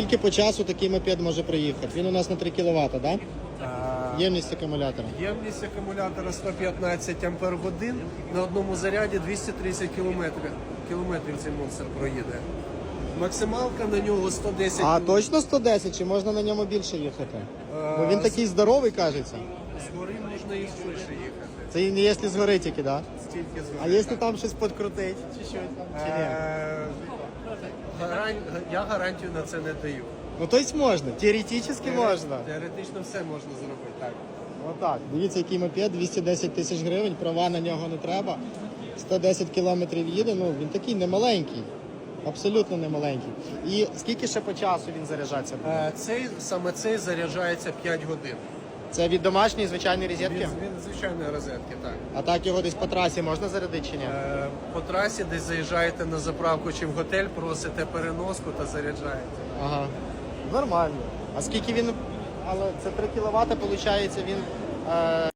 Скільки по часу такий мопед може проїхати? Він у нас на 3 кВт, так? Да? Ємність акумулятора. Ємність акумулятора 115 ампер годин. На одному заряді 230 кілометрів. Кілометрів цей монстр проїде. Максималка на нього 110 А км. точно 110 чи можна на ньому більше їхати? Бо він Е, такий здоровий, кажеться. Згори можна і швидше їхати. Це не якщо згори тільки, так? Да? Стільки згори. А якщо там щось подкрутить, чи щось там, чи ні? Е, Я гарантію на це не даю. Ну тобто можна, теоретично можна. Теоретично все можна зробити. Так. Отак. Дивіться, який мопед, 210 тисяч гривень, права на нього не треба. 110 кілометрів їде, ну він такий немаленький. Абсолютно немаленький. І скільки ще по часу він заряджатися буде? Е, Цей, саме цей заряджається 5 годин. Це від домашньої звичайної розетки? від звичайної розетки, так. А так його десь по трасі можна зарядити чи ні? Е, По трасі десь заїжджаєте на заправку чи в готель, просите переноску та заряджаєте. Ага. Нормально. А скільки він. Але це 3 кВт, виходить, він. Е...